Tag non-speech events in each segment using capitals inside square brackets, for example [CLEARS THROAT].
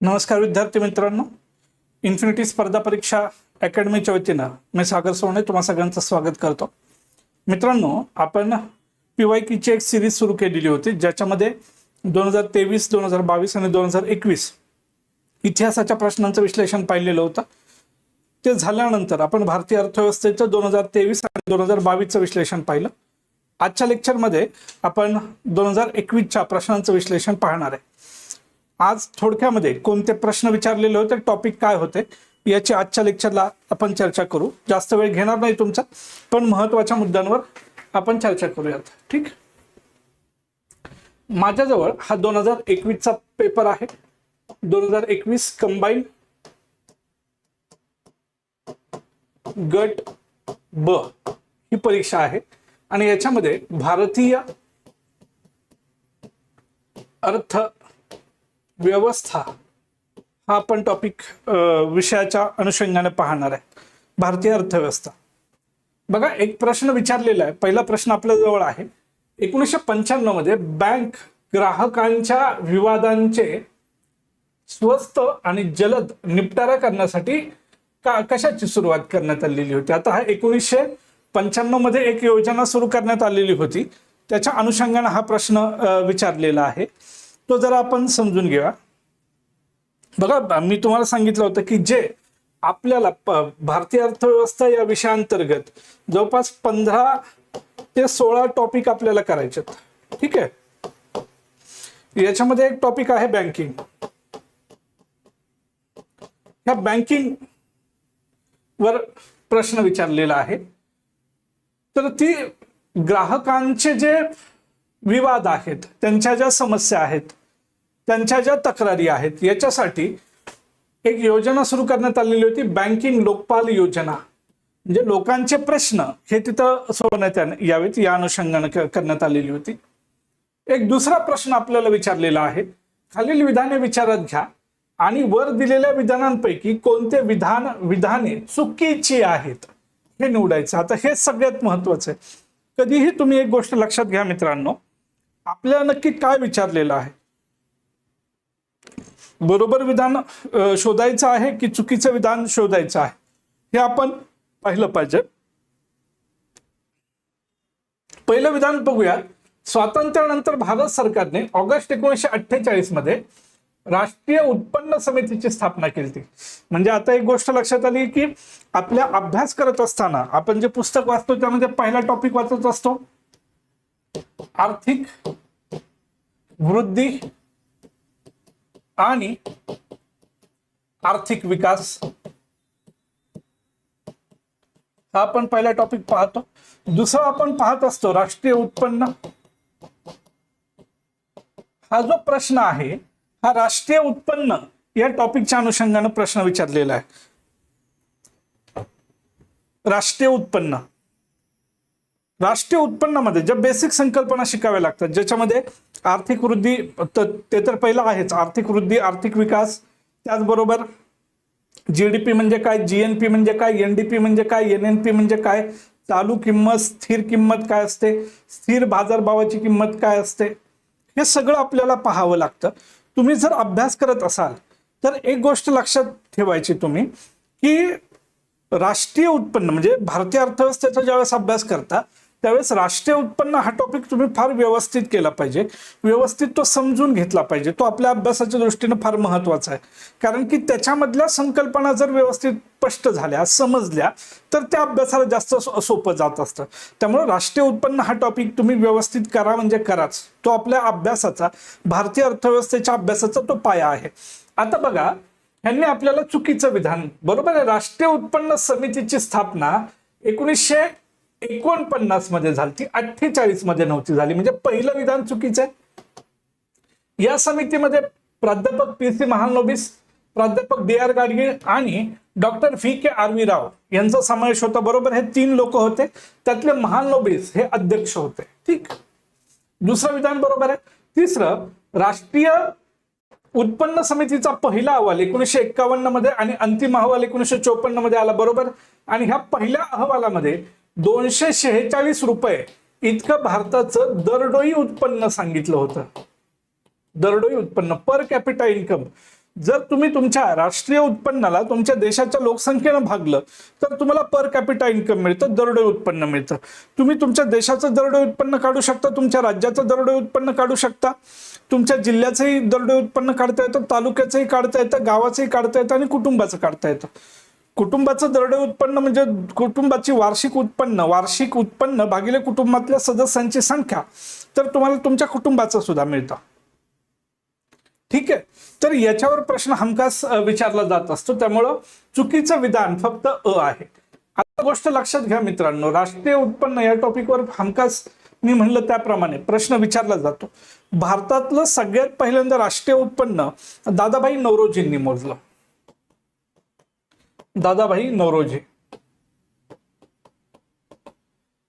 नमस्कार विद्यार्थी मित्रांनो. इन्फिनिटी स्पर्धा परीक्षा अकॅडमीच्या वतीनं मी सागर सोने तुम्हा सगळ्यांचं स्वागत करतो. मित्रांनो आपण पी वाय कीची एक सिरीज सुरू केलेली होती ज्याच्यामध्ये दोन हजार तेवीस दोन हजार बावीस आणि दोन हजार एकवीस इतिहासाच्या प्रश्नांचं विश्लेषण पाहिलेलं होतं. ते झाल्यानंतर आपण भारतीय अर्थव्यवस्थेचं दोन हजार तेवीस आणि दोन हजार बावीसचं विश्लेषण पाहिलं. आजच्या लेक्चरमध्ये आपण दोन हजार एकवीसच्या प्रश्नांचं विश्लेषण पाहणार आहे. आज थोडक्यामध्ये कोणते प्रश्न विचारलेले होते टॉपिक काय होते याची आजच्या लेक्चरला आपण चर्चा करू. जास्त वेळ घेणार नाही तुमचा पण महत्त्वाच्या मुद्द्यांवर आपण चर्चा करूयात. ठीक? माझ्याजवळ हा दोन हजार एकवीसचा पेपर आहे. दोन हजार एकवीस कंबाईन गट ब ही परीक्षा आहे. आणि याच्यामध्ये भारतीय अर्थ व्यवस्था हा आपण टॉपिक विषयाच्या अनुषंगाने पाहणार आहे. भारतीय अर्थव्यवस्था. बघा एक प्रश्न विचारलेला आहे. पहिला प्रश्न आपल्या जवळ आहे. एकोणीसशे पंच्याण्णवमध्ये बँक ग्राहकांच्या विवादांचे स्वस्त आणि जलद निपटारा करण्यासाठी का कशाची सुरुवात करण्यात आलेली होती? आता हा एकोणीसशे पंच्याण्णवमध्ये एक योजना सुरू करण्यात आलेली होती. त्याच्या अनुषंगाने हा प्रश्न विचारलेला आहे. तो जरा आपण समजून घेऊया. बघा मी तुम्हाला सांगितलं होतं की जे आपल्याला भारतीय अर्थव्यवस्था या विषयाअंतर्गत जवळपास पंधरा ते सोळा टॉपिक आपल्याला करायचे आहेत. ठीक आहे? याच्यामध्ये एक टॉपिक आहे बँकिंग ह्या बँकिंग वर प्रश्न विचारलेला आहे. तर ती ग्राहकांचे जे विवाद आहेत त्यांच्या ज्या समस्या आहेत त्यांच्या ज्या तक्रारी आहेत याच्यासाठी एक योजना सुरू करण्यात आलेली होती बँकिंग लोकपाल योजना. म्हणजे लोकांचे प्रश्न हे तिथं सोडवण्यात यावेत या अनुषंगाने करण्यात आलेली होती. एक दुसरा प्रश्न आपल्याला विचारलेला आहे खालील विधाने विचारात घ्या आणि वर दिलेल्या विधानांपैकी कोणते विधान विधाने चुकीची आहेत हे निवडायचं. आता हे सगळ्यात महत्वाचं आहे. कधीही तुम्ही एक गोष्ट लक्षात घ्या मित्रांनो आपल्याला नक्की काय विचारलेलं आहे? बरोबर विधान शोधायचं आहे की चुकीचं विधान शोधायचं आहे? हे आपण पाहिलं पाहिजे. पहिलं विधान बघूया. स्वातंत्र्यानंतर भारत सरकारने ऑगस्ट एकोणीसशे अठ्ठेचाळीसमध्ये राष्ट्रीय उत्पन्न समितीची स्थापना केली होती. म्हणजे आता एक गोष्ट लक्षात आली की आपल्या अभ्यास करत असताना आपण जे पुस्तक वाचतो त्यामध्ये पहिला टॉपिक वाचत असतो. आर्थिक वृद्धी आणि आर्थिक विकास. हा आपण पहिला टॉपिक पाहतो. दुसरा आपण पाहत असतो राष्ट्रीय उत्पन्न. हा जो प्रश्न आहे हा राष्ट्रीय उत्पन्न या टॉपिकच्या अनुषंगाने प्रश्न विचारलेला आहे. राष्ट्रीय उत्पन्न. राष्ट्रीय उत्पन्नामध्ये ज्या बेसिक संकल्पना शिकाव्या लागतात ज्याच्यामध्ये आर्थिक वृद्धी ते तर पहिलं आहेच. आर्थिक वृद्धी आर्थिक विकास त्याचबरोबर जीडीपी म्हणजे काय जीएनपी म्हणजे काय एनडीपी म्हणजे काय एनएनपी म्हणजे काय चालू किंमत स्थिर किंमत काय असते स्थिर बाजारभावाची किंमत काय असते हे सगळं आपल्याला पाहावं लागतं. तुम्ही जर अभ्यास करत असाल तर एक गोष्ट लक्षात ठेवायची तुम्ही की राष्ट्रीय उत्पन्न म्हणजे भारतीय अर्थव्यवस्थेचा ज्यावेळेस अभ्यास करता त्यावेळेस राष्ट्रीय उत्पन्न हा टॉपिक तुम्ही फार व्यवस्थित केला पाहिजे. व्यवस्थित तो समजून घेतला पाहिजे. तो आपल्या अभ्यासाच्या दृष्टीने फार महत्त्वाचा आहे. कारण की त्याच्यामधल्या संकल्पना जर व्यवस्थित स्पष्ट झाल्या समजल्या तर त्या अभ्यासाला जास्त सोपं जात असतं. त्यामुळे राष्ट्रीय उत्पन्न हा टॉपिक तुम्ही व्यवस्थित करा म्हणजे कराच. तो आपल्या अभ्यासाचा भारतीय अर्थव्यवस्थेच्या अभ्यासाचा तो पाया आहे. आता बघा ह्यांनी आपल्याला चुकीचं विधान बरोबर आहे? राष्ट्रीय उत्पन्न समितीची स्थापना एकोणीसशे एकोणपन्नासमध्ये झाली ती अठ्ठेचाळीसमध्ये नव्हती झाली. म्हणजे पहिलं विधान चुकीचं आहे. या समितीमध्ये प्राध्यापक पी सी महानोबिस प्राध्यापक डी आर गाडगीळ आणि doctor V K R V Rao यांचा समावेश होता. बरोबर हे तीन लोक होते. त्यातले महानोबिस हे अध्यक्ष होते. ठीक. दुसरं विधान बरोबर आहे. तिसरं राष्ट्रीय उत्पन्न समितीचा पहिला अहवाल एकोणीसशे एक्कावन्नमध्ये आणि अंतिम अहवाल एकोणीसशे चोपन्नमध्ये आला. बरोबर. आणि ह्या पहिल्या अहवालामध्ये दोनशे शेहेचाळीस रुपये इतकं भारताचं दरडोई उत्पन्न सांगितलं होतं. दरडोई उत्पन्न पर कॅपिटा इन्कम जर तुम्ही तुमच्या राष्ट्रीय उत्पन्नाला तुमच्या देशाच्या लोकसंख्येनं भागलं तर तुम्हाला पर कॅपिटा इन्कम मिळतं दरडोई उत्पन्न मिळतं. तुम्ही तुमच्या देशाचं दरडोई उत्पन्न काढू शकता तुमच्या राज्याचं दरडोई उत्पन्न काढू शकता. तुमच्या जिल्ह्याचंही दरडोई उत्पन्न काढता येतं तालुक्याचंही काढता येतं गावाचंही काढता येतं आणि कुटुंबाचं काढता येतं. कुटुंबाचं दरडे उत्पन्न म्हणजे कुटुंबाची वार्षिक उत्पन्न वार्षिक उत्पन्न भागिले कुटुंबातल्या सदस्यांची संख्या तर तुम्हाला तुमच्या कुटुंबाचं सुद्धा मिळतं. ठीक आहे? तर याच्यावर प्रश्न हमखास विचारला जात असतो. त्यामुळं चुकीचं विधान फक्त अ आहे. आता गोष्ट लक्षात घ्या मित्रांनो. राष्ट्रीय उत्पन्न या टॉपिकवर हमखास मी म्हणलं त्याप्रमाणे प्रश्न विचारला जातो. भारतातलं सगळ्यात पहिल्यांदा राष्ट्रीय उत्पन्न दादाभाई नवरोजींनी मोजलं. दादाभाई नवरोजी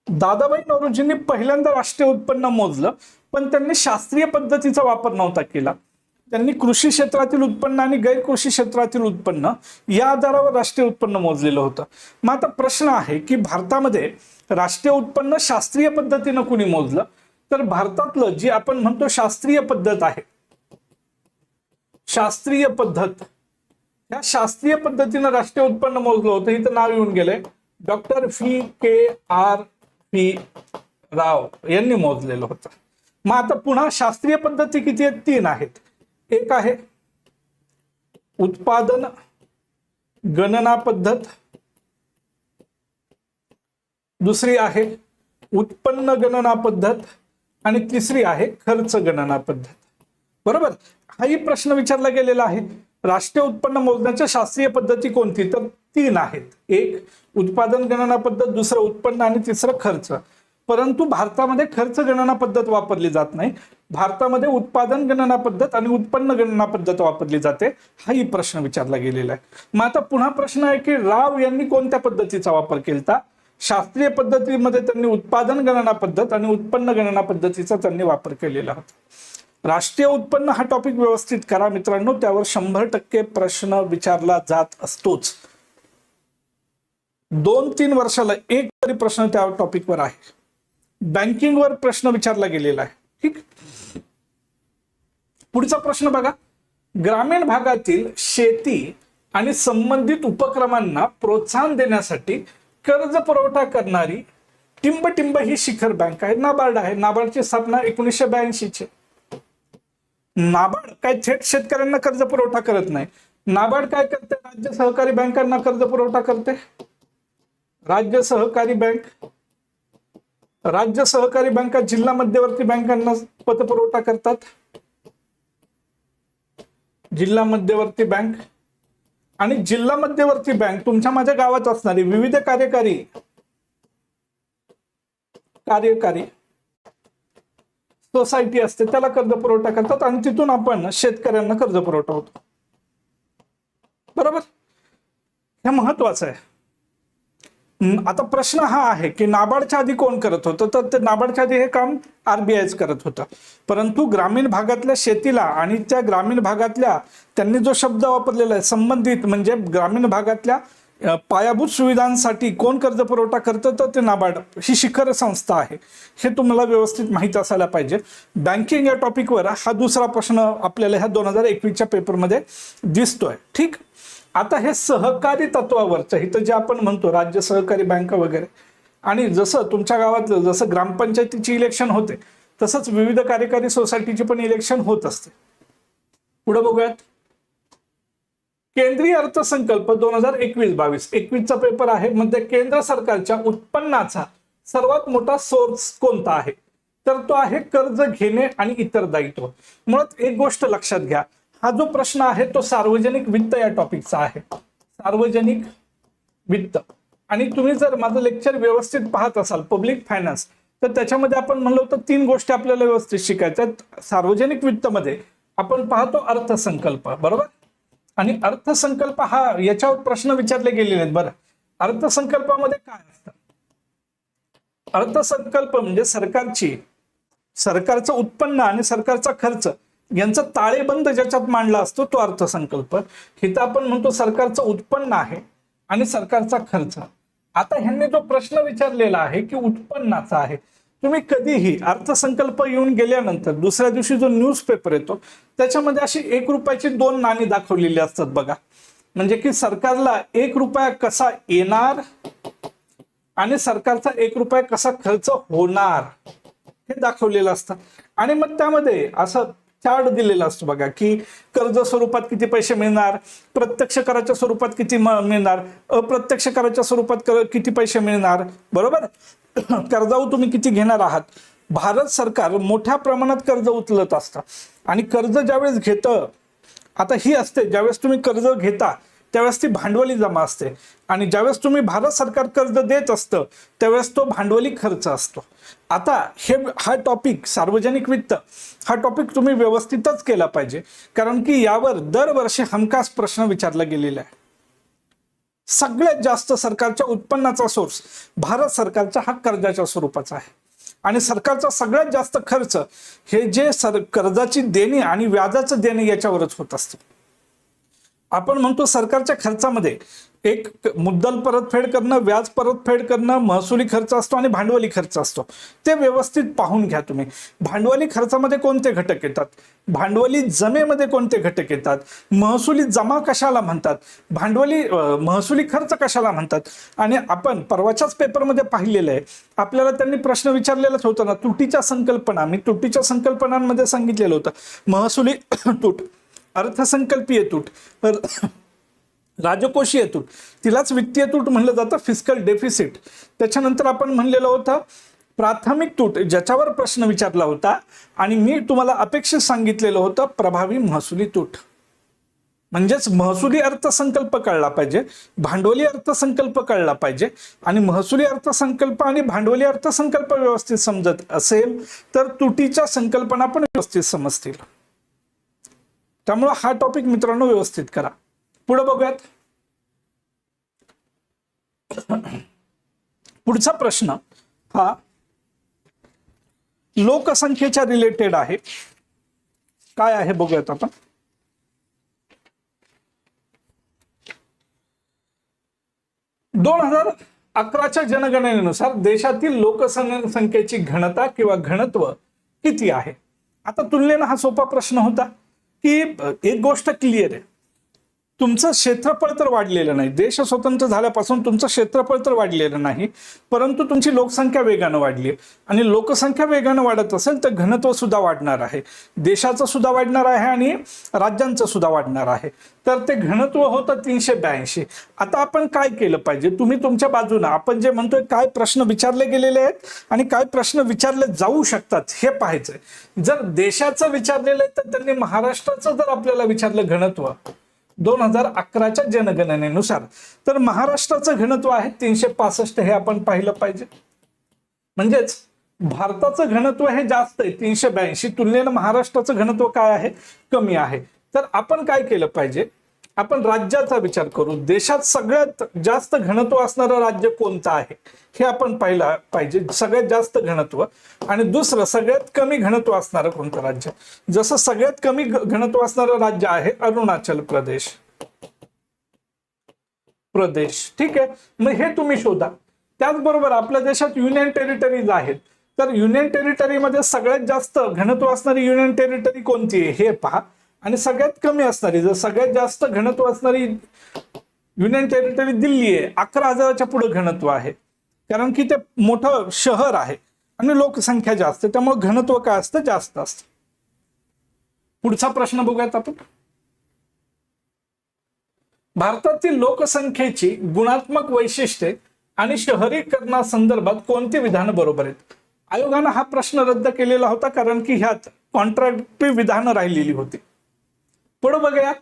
दादाभाई नवरोजींनी पहिल्यांदा राष्ट्रीय उत्पन्न मोजलं पण त्यांनी शास्त्रीय पद्धतीचा वापर नव्हता केला. त्यांनी कृषी क्षेत्रातील उत्पन्न आणि गैर कृषी क्षेत्रातील उत्पन्न या आधारावर राष्ट्रीय उत्पन्न मोजलेलं होतं. मग आता प्रश्न आहे की भारतामध्ये राष्ट्रीय उत्पन्न शास्त्रीय पद्धतीनं कुणी मोजलं? तर भारतातलं जी आपण म्हणतो शास्त्रीय पद्धत आहे शास्त्रीय पद्धत या शास्त्रीय पद्धतीनं राष्ट्रीय उत्पन्न मोजलं होतं इथं नाव येऊन गेले डॉक्टर फी के आर पी राव यांनी मोजलेलं होतं. मग आता पुन्हा शास्त्रीय पद्धती किती आहेत? तीन आहेत. एक आहे उत्पादन गणना पद्धत. दुसरी आहे उत्पन्न गणना पद्धत. आणि तिसरी आहे खर्च गणना पद्धत. बरोबर? हाही प्रश्न विचारला गेलेला आहे. राष्ट्रीय उत्पन्न मोजण्याच्या शास्त्रीय पद्धती कोणती? तर तीन आहेत. एक उत्पादन गणना पद्धत दुसरं उत्पन्न आणि तिसरं खर्च. परंतु भारतामध्ये खर्च गणना पद्धत वापरली जात नाही. भारतामध्ये उत्पादन गणना पद्धत आणि उत्पन्न गणना पद्धत वापरली जाते हाही प्रश्न विचारला गेलेला आहे. मग आता पुन्हा प्रश्न आहे की राव यांनी कोणत्या पद्धतीचा वापर केला शास्त्रीय पद्धतीमध्ये त्यांनी उत्पादन गणना पद्धत आणि उत्पन्न गणना पद्धतीचा त्यांनी वापर केलेला होता. राष्ट्रीय उत्पन्न हा टॉपिक व्यवस्थित करा मित्रांनो त्यावर शंभर टक्के प्रश्न विचारला जात असतोच. दोन तीन वर्षाला एक तरी प्रश्न त्या टॉपिकवर आहे. बँकिंगवर प्रश्न विचारला गेलेला आहे. ठीक? पुढचा प्रश्न बघा. ग्रामीण भागातील शेती आणि संबंधित उपक्रमांना प्रोत्साहन देण्यासाठी कर्ज पुरवठा करणारी टिंब टिंब ही शिखर बँक आहे. नाबार्ड आहे. नाबार्डची स्थापना एकोणीसशे ब्याऐंशीची. नाबार्ड काय थेट शेतकऱ्यांना कर्ज पुरवठा करत नाही. नाबार्ड काय करते? राज्य सहकारी बँकांना कर्ज पुरवठा करते. राज्य सहकारी बँक राज्य सहकारी बँका जिल्हा मध्यवर्ती बँकांना पतपुरवठा करतात. जिल्हा मध्यवर्ती बँक आणि जिल्हा मध्यवर्ती बँक तुमच्या माझ्या गावात असणारी विविध कार्यकारी कार्यकारी सोसायटी असते त्याला कर्ज पुरवठा करतात आणि तिथून आपण शेतकऱ्यांना कर्ज पुरवठा होतो. बरोबर? हे महत्वाचं आहे. आता प्रश्न हा आहे की नाबार्डच्या आधी कोण करत होतं? तर ते नाबार्डच्या आधी हे काम आरबीआयच करत होतं. परंतु ग्रामीण भागातल्या शेतीला आणि त्या ग्रामीण भागातल्या त्यांनी जो शब्द वापरलेला आहे संबंधित म्हणजे ग्रामीण भागातल्या पायाभूत सुविधांसाठी कोण कर्ज पुरवठा करतं तर ते नाबार्ड. ही शिखर संस्था आहे. हे तुम्हाला व्यवस्थित माहीत असायला पाहिजे. बँकिंग या टॉपिकवर हा दुसरा प्रश्न आपल्याला ह्या दोन हजार एकवीसच्या पेपरमध्ये दिसतोय. ठीक? आता हे सहकारी तत्वावरचं इथं जे आपण म्हणतो राज्य सहकारी बँक वगैरे आणि जसं तुमच्या गावातलं जसं ग्रामपंचायतीची इलेक्शन होते तसंच विविध कार्यकारी सोसायटीची पण इलेक्शन होत असते. पुढे बघूयात. केंद्रीय अर्थसंकल्प दोन हजार एकवीस बावीस. एकवीसचा पेपर आहे. म्हणजे केंद्र सरकारच्या उत्पन्नाचा सर्वात मोठा सोर्स कोणता आहे? तर तो आहे कर्ज घेणे आणि इतर दायित्व. मुळात एक गोष्ट लक्षात घ्या. हा जो प्रश्न आहे तो सार्वजनिक वित्त या टॉपिकचा आहे. सार्वजनिक वित्त. आणि तुम्ही जर माझं लेक्चर व्यवस्थित पाहत असाल पब्लिक फायनान्स तर त्याच्यामध्ये आपण म्हणलो तर तीन गोष्टी आपल्याला व्यवस्थित शिकायच्या सार्वजनिक वित्तमध्ये आपण पाहतो अर्थसंकल्प बरोबर? आणि अर्थसंकल्प हा याच्यावर प्रश्न विचारले गेलेले आहेत. बरं. अर्थसंकल्पामध्ये काय असतं? अर्थसंकल्प म्हणजे सरकारची सरकारचं उत्पन्न आणि सरकारचा खर्च यांचा ताळेबंद ज्याच्यात मांडला असतो तो अर्थसंकल्प. हिथं आपण म्हणतो सरकारचं उत्पन्न आहे आणि सरकारचा खर्च. आता ह्यांनी जो प्रश्न विचारलेला आहे की उत्पन्नाचा आहे तुम्ही कधीही अर्थसंकल्प येऊन गेल्यानंतर दुसऱ्या दिवशी जो न्यूजपेपर येतो त्याच्यामध्ये अशी एक रुपयाची दोन नाणी दाखवलेली असतात बघा. म्हणजे की सरकारला एक रुपया कसा येणार आणि सरकारचा एक रुपया कसा खर्च होणार हे दाखवलेलं असतं. आणि मग त्यामध्ये असं चार्ट दिलेला असतो बघा की कर्ज स्वरूपात किती पैसे मिळणार प्रत्यक्ष कराच्या स्वरूपात किती मिळणार अप्रत्यक्ष कराच्या स्वरूपात किती पैसे मिळणार बरोबर? [COUGHS] कर्जाऊ तुम्ही किती घेणार आहात? भारत सरकार मोठ्या प्रमाणात कर्ज उचलत असतं. आणि कर्ज ज्यावेळेस घेतं आता ही असते ज्यावेळेस तुम्ही कर्ज घेता त्यावेळेस ती भांडवली जमा असते. आणि ज्यावेळेस तुम्ही भारत सरकार कर्ज देत असतं त्यावेळेस तो भांडवली खर्च असतो. आता हे हा टॉपिक सार्वजनिक वित्त हा टॉपिक तुम्ही व्यवस्थितच केला पाहिजे. कारण की यावर दरवर्षी हमखास प्रश्न विचारला गेलेला आहे. सगळ्यात जास्त सरकारच्या उत्पन्नाचा सोर्स भारत सरकारचा हा कर्जाच्या स्वरूपाचा आहे. आणि सरकारचा सगळ्यात जास्त खर्च हे जे सर कर्जाची देणी आणि व्याजाचं देणे याच्यावरच होत असतं. आपण म्हणतो सरकारच्या खर्चामध्ये एक मुद्दल परतफेड करणं व्याज परतफेड करणं महसुली खर्च असतो आणि भांडवली खर्च असतो. ते व्यवस्थित पाहून घ्या तुम्ही. भांडवली खर्चामध्ये कोणते घटक येतात? भांडवली जमेमध्ये कोणते घटक येतात? महसुली जमा कशाला म्हणतात? भांडवली महसुली खर्च कशाला म्हणतात? आणि आपण परवाच्याच पेपरमध्ये पाहिलेलं आहे. आपल्याला त्यांनी प्रश्न विचारलेलाच होता ना तुटीच्या संकल्पना. मी तुटीच्या संकल्पनांमध्ये सांगितलेलं होतं. महसुली [COUGHS] तूट. अर्थसंकल्पीय तूट. राजकोषीय तूट. तिलाच वित्तीय तूट म्हणलं जातं फिजिकल डेफिसिट त्याच्यानंतर आपण म्हणलेलं होतं प्राथमिक तूट ज्याच्यावर प्रश्न विचारला होता आणि मी तुम्हाला अपेक्षित सांगितलेलं होतं प्रभावी महसुली तूट. म्हणजेच महसुली अर्थसंकल्प कळला पाहिजे भांडवली अर्थसंकल्प कळला पाहिजे आणि महसुली अर्थसंकल्प आणि भांडवली अर्थसंकल्प व्यवस्थित समजत असेल तर तुटीच्या संकल्पना पण व्यवस्थित समजतील. त्यामुळे हा टॉपिक मित्रांनो व्यवस्थित करा. पुढे बघूयात. पुढचा प्रश्न हा लोकसंख्येच्या रिलेटेड आहे. काय आहे बघूयात आपण दोन हजार अकराच्या जनगणनेनुसार देशातील लोकसंख्येची घनता किंवा घनत्व किती आहे? आता तुलनेनं हा सोपा प्रश्न होता. की एक गोष्ट क्लिअर आहे. तुमचं क्षेत्रफळ तर वाढलेलं नाही. देश स्वतंत्र झाल्यापासून तुमचं क्षेत्रफळ तर वाढलेलं नाही. परंतु तुमची लोकसंख्या वेगानं वाढली आणि लोकसंख्या वेगानं वाढत असेल तर घनत्व सुद्धा वाढणार आहे. देशाचं सुद्धा वाढणार आहे आणि राज्यांचं सुद्धा वाढणार आहे. तर ते घनत्व होतं तीनशे ब्याऐंशी. आता आपण काय केलं पाहिजे? तुम्ही तुमच्या बाजूनं आपण जे म्हणतोय काय प्रश्न विचारले गेलेले आहेत आणि काय प्रश्न विचारले जाऊ शकतात हे पाहायचंय. जर देशाचं विचारलेलं आहे तर त्यांनी महाराष्ट्राचं जर आपल्याला विचारलं घनत्व दोन हजार अकराच्या जनगणनेनुसार. तर महाराष्ट्राचं घनत्व आहे तीनशे पासष्ट हे आपण पाहिलं पाहिजे. म्हणजेच भारताचं घनत्व हे जास्त आहे तीनशे ब्याऐंशी. तुलनेनं महाराष्ट्राचं घनत्व काय आहे? कमी आहे. तर आपण काय केलं पाहिजे? आपण राज्याचा विचार करू. देशात सगळ्यात जास्त घनत्व असणारं राज्य कोणतं आहे? हे आपण पाहिलं पाहिजे. सगळ्यात जास्त घनत्व आणि दुसरं सगळ्यात कमी घनत्व असणारं कोणतं राज्य? जसं सगळ्यात कमी घनत्व असणारं राज्य आहे अरुणाचल प्रदेश. प्रदेश. ठीक आहे? मग हे तुम्ही शोधा. त्याचबरोबर आपल्या देशात युनियन टेरिटरीज आहेत. तर युनियन टेरिटरीमध्ये सगळ्यात जास्त घनत्व असणारी युनियन टेरिटरी कोणती आहे? हे पहा. आणि सगळ्यात कमी असणारी जर सगळ्यात जास्त घनत्व असणारी युनियन टेरिटरी दिल्ली आहे अकरा हजाराच्या पुढे घनत्व आहे. कारण की ते मोठं शहर आहे आणि लोकसंख्या जास्त त्यामुळे घनत्व काय असतं? जास्त असतं. पुढचा प्रश्न बघूयात आपण. भारतातील लोकसंख्येची गुणात्मक वैशिष्ट्ये आणि शहरीकरणासंदर्भात कोणती विधानं बरोबर आहेत? आयोगानं हा प्रश्न रद्द केलेला होता कारण की ह्यात कॉन्ट्रॅक्टिव्ह विधानं राहिलेली होती. पुढे बघूयात.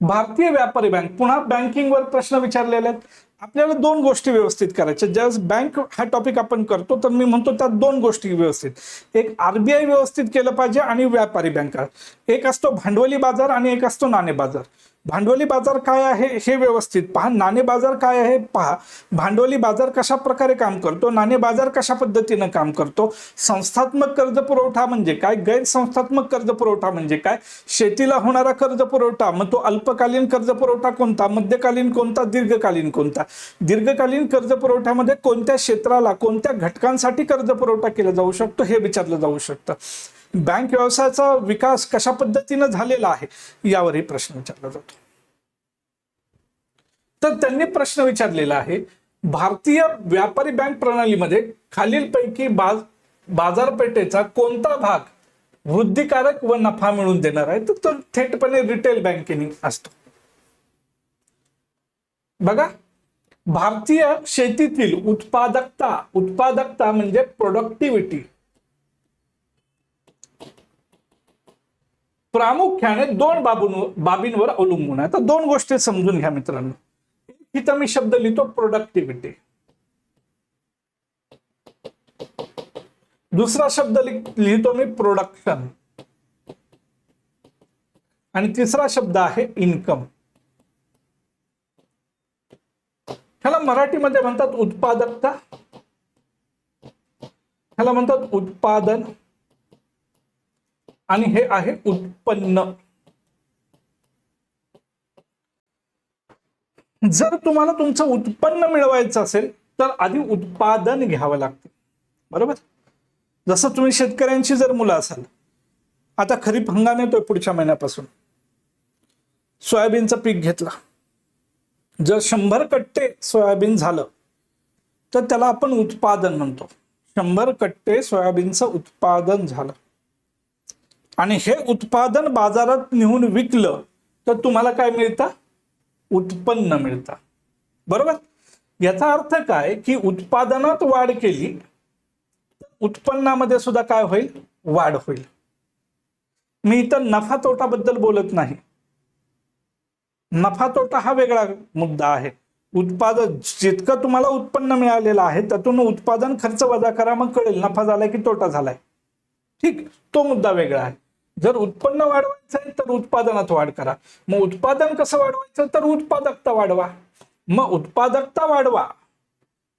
भारतीय व्यापारी बँक पुन्हा बँकिंगवर प्रश्न विचारलेले आहेत. आपल्याला दोन गोष्टी व्यवस्थित करायच्या ज्यावेळेस बँक हा टॉपिक आपण करतो तर मी म्हणतो त्यात दोन गोष्टी व्यवस्थित. एक आरबीआय व्यवस्थित केलं पाहिजे आणि व्यापारी बँका एक असतो भांडवली बाजार आणि एक असतो नाणे बाजार. भांडवली बाजार काय आहे हे व्यवस्थित पहा. नाणे बाजार काय आहे पहा. भांडवली बाजार कशा प्रकारे काम करतो? नाणे बाजार कशा पद्धतीनं काम करतो? संस्थात्मक कर्ज पुरवठा म्हणजे काय? गैरसंस्थात्मक कर्ज पुरवठा म्हणजे काय? शेतीला होणारा कर्ज पुरवठा मग तो अल्पकालीन कर्ज पुरवठा कोणता? मध्यकालीन कोणता? दीर्घकालीन कोणता? दीर्घकालीन कर्ज पुरवठ्यामध्ये कोणत्या क्षेत्राला कोणत्या घटकांसाठी कर्ज पुरवठा केला जाऊ शकतो हे विचारलं जाऊ शकतं. बँक व्यवसायाचा विकास कशा पद्धतीनं झालेला आहे? यावरही प्रश्न विचारला जातो. तर त्यांनी प्रश्न विचारलेला आहे भारतीय व्यापारी बँक प्रणालीमध्ये खालीलपैकी बाज बाजारपेठेचा कोणता भाग वृद्धिकारक व नफा मिळून देणार आहे? तर तो थेटपणे रिटेल बँकेने असतो. बघा भारतीय शेतीतील उत्पादकता उत्पादकता म्हणजे प्रोडक्टिव्हिटी प्रामुख्याने दोन बाबूंवर बाबींवर अवलंबून आहे. तर दोन गोष्टी समजून घ्या मित्रांनो. इथं मी शब्द लिहितो प्रोडक्टिव्हिटी दुसरा शब्द लिहितो मी प्रोडक्शन आणि तिसरा शब्द आहे इन्कम ह्याला मराठीमध्ये म्हणतात उत्पादकता. ह्याला म्हणतात उत्पादन. आणि हे आहे उत्पन्न. जर तुम्हाला तुमचं उत्पन्न मिळवायचं असेल तर आधी उत्पादन घ्यावं लागते. बरोबर? जसं तुम्ही शेतकऱ्यांची जर मुलं असाल आता खरीप हंगाम येतोय पुढच्या महिन्यापासून. सोयाबीनचं पीक घेतलं. जर शंभर कट्टे सोयाबीन झालं तर त्याला आपण उत्पादन म्हणतो. शंभर कट्टे सोयाबीनचं उत्पादन झालं. आणि हे उत्पादन बाजारात नेऊन विकलं तर तुम्हाला काय मिळतं? उत्पन्न मिळतं. बरोबर? याचा अर्थ काय की उत्पादनात वाढ केली उत्पन्नामध्ये सुद्धा काय होईल? वाढ होईल. मी इथं नफा तोटाबद्दल बोलत नाही. नफा तोटा हा वेगळा मुद्दा आहे. उत्पादन जितकं तुम्हाला उत्पन्न मिळालेलं आहे त्यातून उत्पादन खर्च वजा करा मग कळेल नफा झालाय की तोटा झालाय. ठीक तो मुद्दा वेगळा आहे. जर उत्पन्न वाढवायचं आहे तर उत्पादनात वाढ करा. मग उत्पादन कसं वाढवायचं? तर उत्पादकता वाढवा. मग उत्पादकता वाढवा.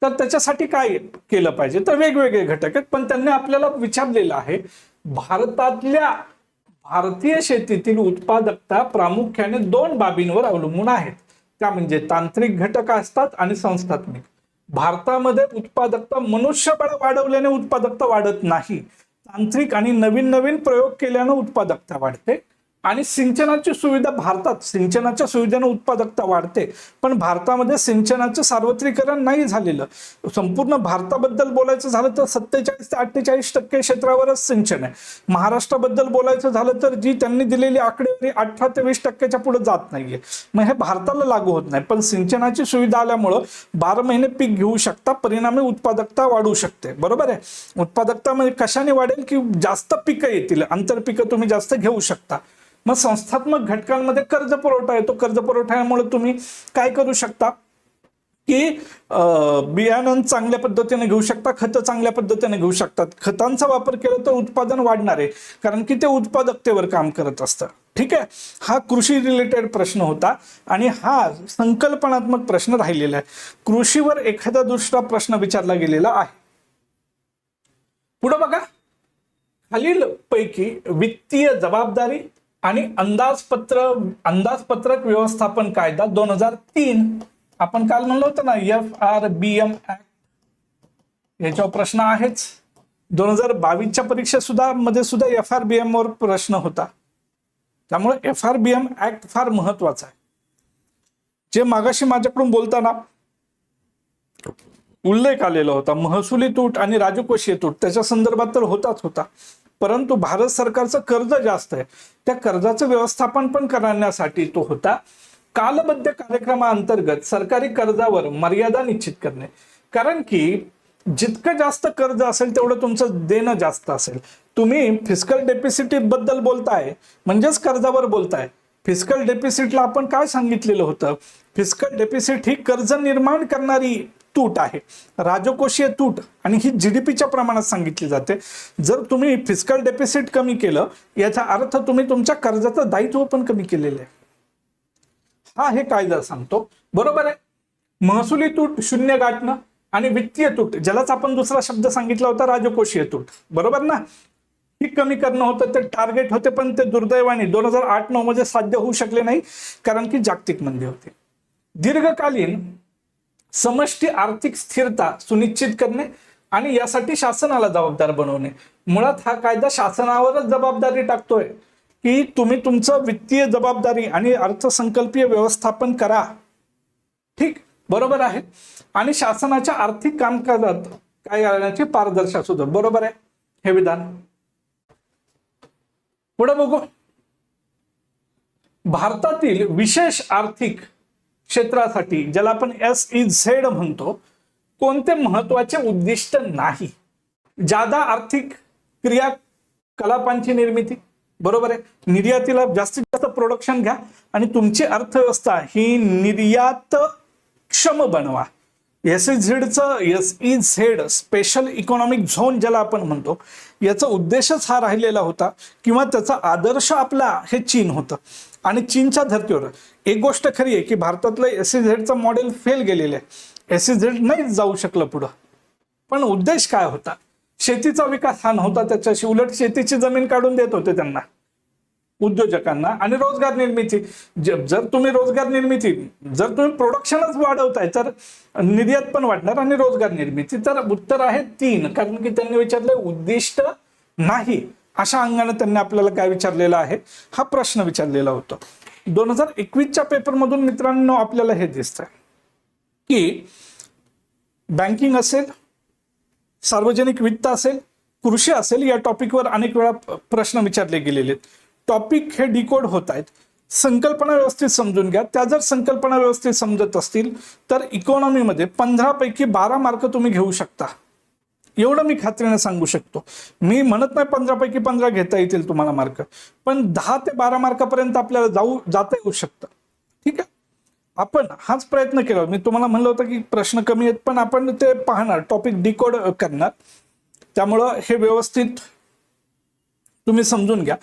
तर त्याच्यासाठी काय केलं पाहिजे? तर वेगवेगळे घटक आहेत. पण त्यांनी आपल्याला विचारलेलं आहे भारतातल्या भारतीय शेतीतील उत्पादकता प्रामुख्याने दोन बाबींवर अवलंबून आहेत. त्या म्हणजे तांत्रिक घटक असतात आणि संस्थात्मक. भारतामध्ये उत्पादकता मनुष्यबळ वाढवल्याने उत्पादकता वाढत नाही. तांत्रिक आणि नवीन नवीन प्रयोग केल्यानं उत्पादकता वाढते. आणि सिंचनाची सुविधा भारतात सिंचनाच्या सुविधेनं उत्पादकता वाढते. पण भारतामध्ये सिंचनाचं सार्वत्रिकरण नाही झालेलं. संपूर्ण भारताबद्दल बोलायचं झालं तर सत्तेचाळीस ते अठ्ठेचाळीस टक्के क्षेत्रावरच सिंचन आहे. महाराष्ट्राबद्दल बोलायचं झालं तर जी त्यांनी दिलेली आकडेवारी अठरा ते वीस टक्क्याच्या पुढे जात नाहीये. मग हे भारताला लागू होत नाही. पण सिंचनाची सुविधा आल्यामुळं बारा महिने पीक घेऊ शकता परिणामी उत्पादकता वाढू शकते. बरोबर आहे? उत्पादकता म्हणजे कशाने वाढेल की जास्त पिकं येतील? आंतरपिकं तुम्ही जास्त घेऊ शकता. मग संस्थात्मक घटकांमध्ये कर्ज पुरवठा येतो कर्ज पुरवठ्यामुळे तुम्ही काय करू शकता? की बियाणं चांगल्या पद्धतीने घेऊ शकता खतं चांगल्या पद्धतीने घेऊ शकतात. खतांचा वापर केला तर उत्पादन वाढणार आहे. कारण की ते उत्पादकतेवर काम करत असतं. ठीक आहे? हा कृषी रिलेटेड प्रश्न होता आणि हा संकल्पनात्मक प्रश्न राहिलेला आहे. कृषीवर एखादा दुसरा प्रश्न विचारला गेलेला आहे. पुढं बघा. खालील पैकी वित्तीय जबाबदारी आणि अंदाजपत्र अंदाजपत्रक व्यवस्थापन कायदा दोन हजार तीन. आपण काल म्हणलो होतं ना F R B M act याच्यावर प्रश्न आहेच. दोन हजार बावीसच्या परीक्षा सुद्धा मध्ये सुद्धा एफ आर बी एम वर प्रश्न होता. त्यामुळे F R B M act फार महत्त्वाचा आहे. जे मागाशी माझ्याकडून बोलताना उल्लेख आलेला होता महसुली तूट आणि राजकोषीय तूट त्याच्या संदर्भात तर होताच होता. परंतु भारत सरकारचं कर्ज जास्त आहे. त्या कर्जाचं व्यवस्थापन पण करण्यासाठी तो होता. कालबद्ध कार्यक्रमाअंतर्गत सरकारी कर्जावर मर्यादा निश्चित करणे. कारण की जितकं जास्त कर्ज असेल तेवढं तुमचं देणं जास्त असेल. तुम्ही फिस्कल डेपिसिटी बद्दल बोलताय म्हणजेच कर्जावर बोलताय. फिस्कल डेपिसिटला आपण काय सांगितलेलं होतं? फिस्कल डेपिसिट ही कर्ज निर्माण करणारी तूट आहे. राजकोषीय तूट आणि ही जीडीपीच्या प्रमाणात सांगितली जाते. जर तुम्ही फिजिकल डेपिसिट कमी केलं याचा अर्थ तुम्ही तुमच्या कर्जाचं दायित्व पण कमी केलेलं आहे. हा हे कायदा सांगतो. बरोबर आहे? महसुली तूट शून्य गाठणं आणि वित्तीय तूट ज्यालाच आपण दुसरा शब्द सांगितला होता राजकोषीय तूट. बरोबर ना? ही कमी करणं होतं ते टार्गेट होते पण ते दुर्दैवाने दोन हजार आठ नऊ मध्ये साध्य होऊ शकले नाही कारण की जागतिक मंदी होती. दीर्घकालीन समष्टी आर्थिक स्थिरता सुनिश्चित करणे आणि यासाठी शासनाला जबाबदार बनवणे. मुळात हा कायदा शासनावरच जबाबदारी टाकतोय की तुम्ही तुमचं वित्तीय जबाबदारी आणि अर्थसंकल्पीय व्यवस्थापन करा. ठीक? बरोबर आहे. आणि शासनाच्या आर्थिक कामकाजात काय करण्याची पारदर्शक सुद्धा बरोबर आहे. हे विधान. पुढे बघू. भारतातील विशेष आर्थिक क्षेत्रासाठी ज्याला आपण एस ई झेड म्हणतो कोणते महत्त्वाचे उद्दिष्ट नाही? जादा आर्थिक क्रियाकलापांची निर्मिती बरोबर आहे? निर्यातीला जास्तीत जास्त प्रोडक्शन घ्या आणि तुमची अर्थव्यवस्था ही निर्यात क्षम बनवा. S E झेडचं S E Z special economic zone ज्याला आपण म्हणतो याचा उद्देशच हा राहिलेला होता किंवा त्याचा आदर्श आपला हे चीन होतं. आणि चीनच्या धर्तीवर एक गोष्ट खरी आहे की भारतातलं एस झेडचं मॉडेल फेल गेलेलं आहे. एस झेड नाहीच जाऊ शकलं पुढं. पण उद्देश काय होता? शेतीचा विकास हा नव्हता त्याच्याशी. उलट शेतीची जमीन काढून देत होते त्यांना. उद्योजकांना आणि रोजगार निर्मिती. जर तुम्ही रोजगार निर्मिती जर तुम्ही प्रोडक्शनच वाढवताय तर निर्यात पण वाढणार आणि रोजगार निर्मिती. तर उत्तर आहे तीन. कारण की त्यांनी विचारलं उद्दिष्ट नाही. अशा अंगाने त्यांनी आपल्याला काय विचारलेलं आहे? हा प्रश्न विचारलेला होता. दोन हजार एकवीसच्या पेपरमधून मित्रांनो आपल्याला हे दिसतंय की बँकिंग असेल सार्वजनिक वित्त असेल कृषी असेल या टॉपिकवर अनेक वेळा प्रश्न विचारले गेलेले आहेत. टॉपिक हे डिकोड होत आहेत. संकल्पना व्यवस्थित समजून घ्या. त्या जर संकल्पना व्यवस्थित समजत असतील तर इकॉनॉमीमध्ये पंधरा पैकी बारा मार्क तुम्ही घेऊ शकता. एवढं मी खात्रीने सांगू शकतो. मी म्हणत नाही पंधरा पैकी पंधरा घेता येतील तुम्हाला मार्क. पण दहा ते बारा मार्कापर्यंत आपल्याला जाऊ जाता येऊ शकतं. ठीक आहे? आपण हाच प्रयत्न केला. मी तुम्हाला म्हणलं होतं की प्रश्न कमी आहेत पण आपण ते पाहणार. टॉपिक डिकोड करणार. त्यामुळं हे व्यवस्थित तुम्ही समजून घ्या.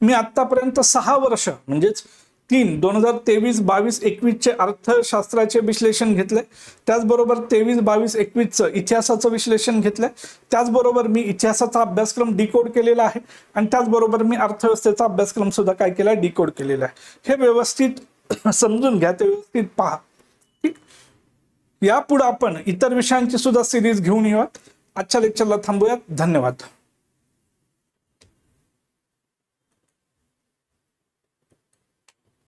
मी आतापर्यंत सहा वर्ष म्हणजेच तीन दोन हजार तेवीस बावीस एकवीसचे अर्थशास्त्राचे विश्लेषण घेतले. त्याचबरोबर तेवीस बावीस एकवीसचं इतिहासाचं विश्लेषण घेतलंय त्याचबरोबर मी इतिहासाचा अभ्यासक्रम डिकोड केलेला आहे आणि त्याचबरोबर मी अर्थव्यवस्थेचा अभ्यासक्रम सुद्धा काय केला डिकोड केलेला आहे. हे व्यवस्थित [CLEARS THROAT] समजून घ्या ते व्यवस्थित पहा. ठीक? यापुढे आपण इतर विषयांची सुद्धा सिरीज घेऊन येऊयात. आजच्या लेक्चरला थांबूयात. धन्यवाद.